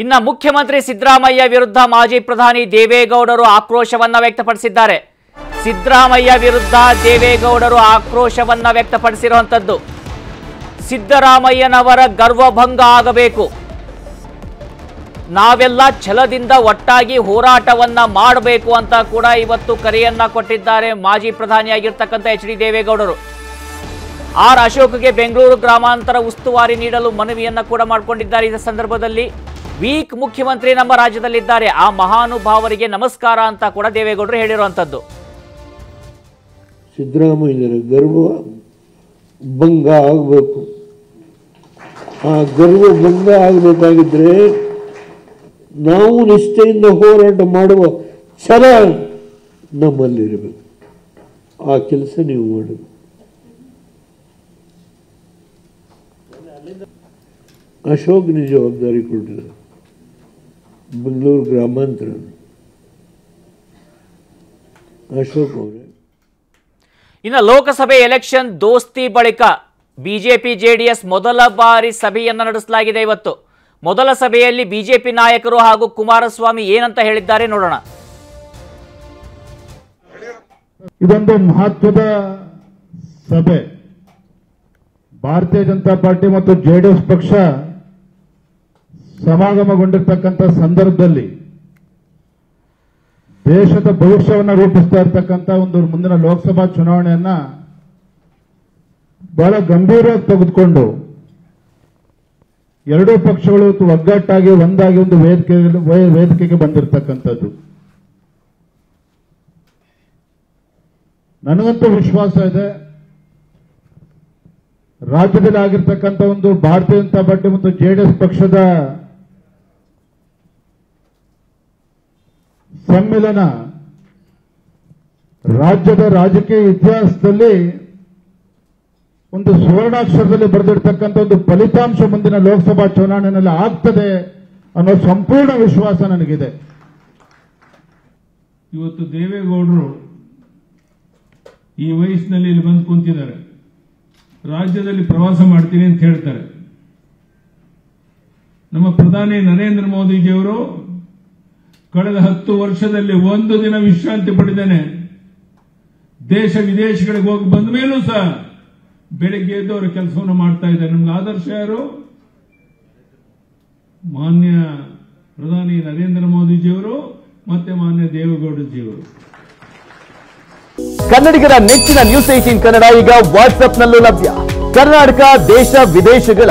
ಇನ್ನ ಮುಖ್ಯಮಂತ್ರಿ ಸಿದ್ದರಾಮಯ್ಯ ವಿರುದ್ಧ ಮಾಜಿ ಪ್ರಧಾನಿ ದೇವೇಗೌಡರು ಆಕ್ರೋಶವನ್ನ ವ್ಯಕ್ತಪಡಿಸಿದ್ದಾರೆ. ಸಿದ್ದರಾಮಯ್ಯ ವಿರುದ್ಧ ದೇವೇಗೌಡರು ಆಕ್ರೋಶವನ್ನ ವ್ಯಕ್ತಪಡಿಸಿರುವಂಥದ್ದು. ಸಿದ್ದರಾಮಯ್ಯನವರ ಗರ್ವಭಂಗ ಆಗಬೇಕು. ನಾವೆಲ್ಲ ಛಲದಿಂದ ಒಟ್ಟಾಗಿ ಹೋರಾಟವನ್ನ ಮಾಡಬೇಕು ಅಂತ ಕೂಡ ಇವತ್ತು ಕರೆಯನ್ನ ಕೊಟ್ಟಿದ್ದಾರೆ ಮಾಜಿ ಪ್ರಧಾನಿಯಾಗಿರ್ತಕ್ಕಂಥ ಎಚ್ ಡಿ ದೇವೇಗೌಡರು. ಆರ್ ಅಶೋಕ್ಗೆ ಬೆಂಗಳೂರು ಗ್ರಾಮಾಂತರ ಉಸ್ತುವಾರಿ ನೀಡಲು ಮನವಿಯನ್ನ ಕೂಡ ಮಾಡಿಕೊಂಡಿದ್ದಾರೆ. ಈ ಸಂದರ್ಭದಲ್ಲಿ ವೀಕ್ ಮುಖ್ಯಮಂತ್ರಿ ನಮ್ಮ ರಾಜ್ಯದಲ್ಲಿದ್ದಾರೆ. ಆ ಮಹಾನುಭಾವರಿಗೆ ನಮಸ್ಕಾರ ಅಂತ ಕೂಡ ದೇವೇಗೌಡರು ಹೇಳಿರುವಂಥದ್ದು. ಸಿದ್ದರಾಮಯ್ಯರ ಗರ್ವ ಭಂಗ ಆಗಬೇಕು. ಆ ಗರ್ವ ಭಂಗ ಆಗಬೇಕಾಗಿದ್ರೆ ನಾವು ನಿಷ್ಠೆಯಿಂದ ಹೋರಾಟ ಮಾಡುವ ಛಲ ನಮ್ಮಲ್ಲಿರಬೇಕು. ಆ ಕೆಲಸ ನೀವು ಮಾಡಬೇಕು. ಅಶೋಕ್ ಜವಾಬ್ದಾರಿ ಕೊಟ್ಟಿದ್ದಾರೆ. ಬೆಂಗಳೂರು ಗ್ರಾಮಾಂತರ ಅಶೋಕ್ ಅವರೇ ಇನ್ನು ಲೋಕಸಭೆ ಎಲೆಕ್ಷನ್ ದೋಸ್ತಿ ಬಳಿಕ ಬಿಜೆಪಿ ಜೆಡಿಎಸ್ ಮೊದಲ ಬಾರಿ ಸಭೆಯನ್ನು ನಡೆಸಲಾಗಿದೆ ಇವತ್ತು. ಮೊದಲ ಸಭೆಯಲ್ಲಿ ಬಿಜೆಪಿ ನಾಯಕರು ಹಾಗೂ ಕುಮಾರಸ್ವಾಮಿ ಏನಂತ ಹೇಳಿದ್ದಾರೆ ನೋಡೋಣ. ಇದೊಂದು ಮಹತ್ವದ ಸಭೆ. ಭಾರತೀಯ ಜನತಾ ಪಾರ್ಟಿ ಮತ್ತು ಜೆಡಿಎಸ್ ಪಕ್ಷ ಸಮಾಗಮಗೊಂಡಿರ್ತಕ್ಕಂಥ ಸಂದರ್ಭದಲ್ಲಿ ದೇಶದ ಭವಿಷ್ಯವನ್ನು ರೂಪಿಸ್ತಾ ಇರ್ತಕ್ಕಂಥ ಒಂದು ಮುಂದಿನ ಲೋಕಸಭಾ ಚುನಾವಣೆಯನ್ನ ಬಹಳ ಗಂಭೀರವಾಗಿ ತೆಗೆದುಕೊಂಡು ಎರಡೂ ಪಕ್ಷಗಳು ಒಗ್ಗಟ್ಟಾಗಿ ಒಂದಾಗಿ ಒಂದು ವೇದಿಕೆ ವೇದಿಕೆಗೆ ಬಂದಿರತಕ್ಕಂಥದ್ದು. ನನಗಂತೂ ವಿಶ್ವಾಸ ಇದೆ. ರಾಜ್ಯದಲ್ಲಿ ಆಗಿರ್ತಕ್ಕಂಥ ಒಂದು ಭಾರತೀಯ ಜನತಾ ಪಾರ್ಟಿ ಮತ್ತು ಜೆಡಿಎಸ್ ಪಕ್ಷದ ಸಮ್ಮಿಲನ ರಾಜ್ಯದ ರಾಜಕೀಯ ಇತಿಹಾಸದಲ್ಲಿ ಒಂದು ಸುವರ್ಣಾಕ್ಷರದಲ್ಲಿ ಬರೆದಿರ್ತಕ್ಕಂಥ ಒಂದು ಫಲಿತಾಂಶ ಮುಂದಿನ ಲೋಕಸಭಾ ಚುನಾವಣೆಯಲ್ಲಿ ಆಗ್ತದೆ ಅನ್ನೋ ಸಂಪೂರ್ಣ ವಿಶ್ವಾಸ ನನಗಿದೆ. ಇವತ್ತು ದೇವೇಗೌಡರು ಈ ವಯಸ್ಸಿನಲ್ಲಿ ಇಲ್ಲಿ ಬಂದು ಕುಂತಿದ್ದಾರೆ. ರಾಜ್ಯದಲ್ಲಿ ಪ್ರವಾಸ ಮಾಡ್ತೀನಿ ಅಂತ ಹೇಳ್ತಾರೆ. ನಮ್ಮ ಪ್ರಧಾನಿ ನರೇಂದ್ರ ಮೋದಿಜಿಯವರು ಕಳೆದ ಹತ್ತು ವರ್ಷದಲ್ಲಿ ಒಂದು ದಿನ ವಿಶ್ರಾಂತಿ ಪಡೆದೇನೆ. ದೇಶ ವಿದೇಶಗಳಿಗೆ ಹೋಗಿ ಬಂದ ಮೇಲೂ ಸಹ ಬೆಳಿಗ್ಗೆ ಎದ್ದು ಅವರ ಕೆಲಸವನ್ನು ಮಾಡ್ತಾ ಇದ್ದಾರೆ. ನಮ್ಗೆ ಆದರ್ಶ ಯಾರು? ಮಾನ್ಯ ಪ್ರಧಾನಿ ನರೇಂದ್ರ ಮೋದಿಜಿಯವರು, ಮತ್ತೆ ಮಾನ್ಯ ದೇವೇಗೌಡಜಿಯವರು. ಕನ್ನಡಿಗರ ನೆಚ್ಚಿನ ನ್ಯೂಸ್ ಏಟೀನ್ ಕನ್ನಡ ಈಗ ವಾಟ್ಸ್ಆಪ್ನಲ್ಲೂ ಲಭ್ಯ. ಕರ್ನಾಟಕ, ದೇಶ, ವಿದೇಶಗಳ